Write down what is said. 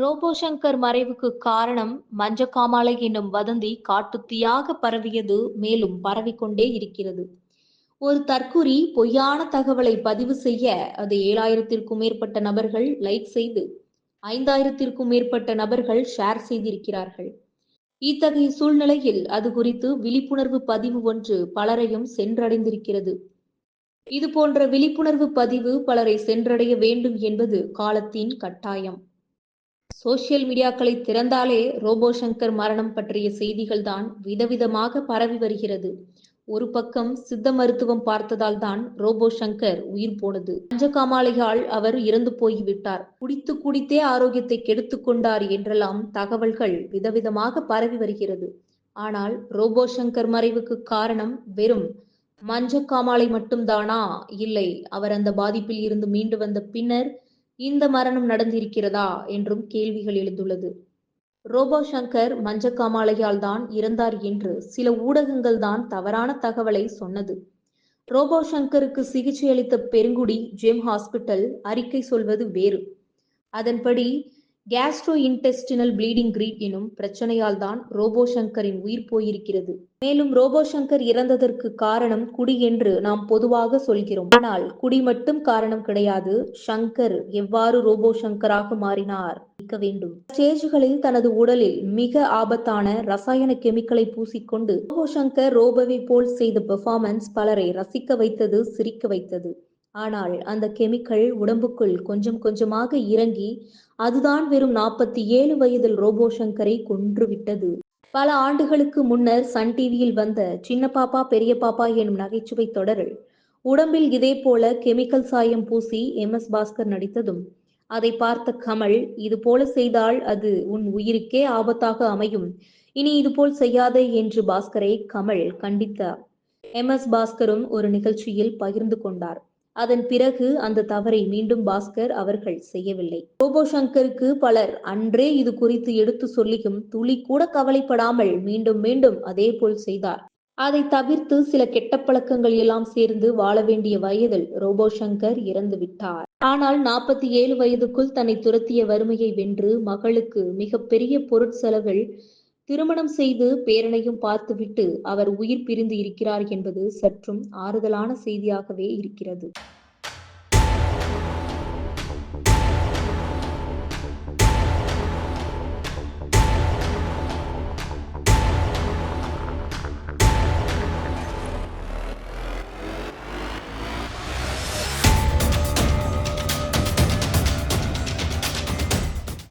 Robot Shankar மறைவுக்கு காரணம் மஞ்சக்காமாலை என்னும் வதந்தி காட்டுத்தீயாக பரவியது மேலும் பரவிக்கொண்டே இருக்கிறது. ஒரு தற்குறி பொய்யான தகவலை பதிவு செய்ய அது ஏழாயிரத்திற்கும் மேற்பட்ட நபர்கள் லைக் செய்து ஐந்தாயிரத்திற்கும் மேற்பட்ட நபர்கள் ஷேர் செய்திருக்கிறார்கள். இத்தகைய சூழ்நிலையில் அது குறித்து விழிப்புணர்வு பதிவு ஒன்று பலரையும் சென்றடைந்திருக்கிறது. இது போன்ற விழிப்புணர்வு பதிவு பலரை சென்றடைய வேண்டும் என்பது காலத்தின் கட்டாயம். சோசியல் மீடியாக்களை திறந்தாலே ரோபோ சங்கர் மரணம் பற்றிய செய்திகள் தான் விதவிதமாக பரவி வருகிறது. ஒரு பக்கம் சித்த மருத்துவம் பார்த்ததால் தான் ரோபோ சங்கர் உயிர் போனது. பஞ்சகாமாலையால் அவர் இறந்து போய்விட்டார். குடித்து குடித்தே ஆரோக்கியத்தை கெடுத்து கொண்டார் என்றெல்லாம் தகவல்கள் விதவிதமாக பரவி வருகிறது. ஆனால் ரோபோ சங்கர் மறைவுக்கு காரணம் வெறும் மஞ்சக்காமாலை மட்டும்தானா? இல்லை அவர் அந்த பாதிப்பில் இருந்து மீண்டு வந்த பின்னர் இந்த மரணம் நடந்திருக்கிறதா என்றும் கேள்விகள் எழுந்துள்ளது. ரோபோ சங்கர் மஞ்சக்காமாலையால் தான் இறந்தார் என்று சில ஊடகங்கள் தான் தவறான தகவலை சொன்னது. ரோபோ சங்கருக்கு சிகிச்சை அளித்த பெருங்குடி ஜெம் ஹாஸ்பிட்டல் அறிக்கை சொல்வது வேறு. அதன்படி கேஸ்ட்ரோ இன்டெஸ்டினல் ப்ளீடிங் கிரீட் எனும் பிரச்சனையால் தான் ரோபோ சங்கரின் உயிர் போயிருக்கிறது. மேலும் ரோபோ சங்கர் இறந்ததற்கு காரணம் குடி என்று நாம் பொதுவாக சொல்கிறோம். ஆனால் குடி மட்டும் காரணம் கிடையாது. சங்கர் எவ்வாறு ரோபோ சங்கராக மாறினார்? இருக்க வேண்டும். ஸ்டேஜ்களில் தனது உடலில் மிக ஆபத்தான ரசாயன கெமிக்கலை பூசிக்கொண்டு ரோபோ சங்கர் ரோபோவை போல் செய்த பெர்ஃபார்மன்ஸ் பலரை ரசிக்க வைத்தது சிரிக்க வைத்தது. ஆனால் அந்த கெமிக்கல் உடம்புக்குள் கொஞ்சம் கொஞ்சமாக இறங்கி அதுதான் வெறும் நாற்பத்தி ஏழு வயதில் ரோபோ சங்கரை கொன்றுவிட்டது. பல ஆண்டுகளுக்கு முன்னர் சன் டிவியில் வந்த சின்ன பாப்பா பெரிய பாப்பா எனும் நகைச்சுவை தொடரில் உடம்பில் இதே போல கெமிக்கல் சாயம் பூசி எம். எஸ். பாஸ்கர் நடித்ததும் அதை பார்த்த கமல் இது போல செய்தால் அது உன் உயிருக்கே ஆபத்தாக அமையும். இனி இது போல் செய்யாதே என்று பாஸ்கரை கமல் கண்டித்தார். எம். எஸ். பாஸ்கரும் ஒரு நிகழ்ச்சியில் பகிர்ந்து கொண்டார். அதன் பிறகு அந்த தவறை மீண்டும் பாஸ்கர் அவர்கள் செய்யவில்லை. ரோபோ சங்கருக்கு பலர் அன்றே இது குறித்து எடுத்து சொல்லியும் துளி கூட கவலைப்படாமல் மீண்டும் மீண்டும் அதே போல் செய்தார். அதை தவிர்த்து சில கெட்ட பழக்கங்கள் எல்லாம் சேர்ந்து வாழ வேண்டிய வயதில் ரோபோ சங்கர் இறந்து விட்டார். ஆனால் நாற்பத்தி ஏழு வயதுக்குள் தன்னை துரத்திய வறுமையை வென்று மகளுக்கு மிகப்பெரிய பொருட்செலவில் திருமணம் செய்து பேரனையும் பார்த்துவிட்டு அவர் உயிர் பிரிந்து இருக்கிறார் என்பது சற்றும் ஆறுதலான செய்தியாகவே இருக்கிறது.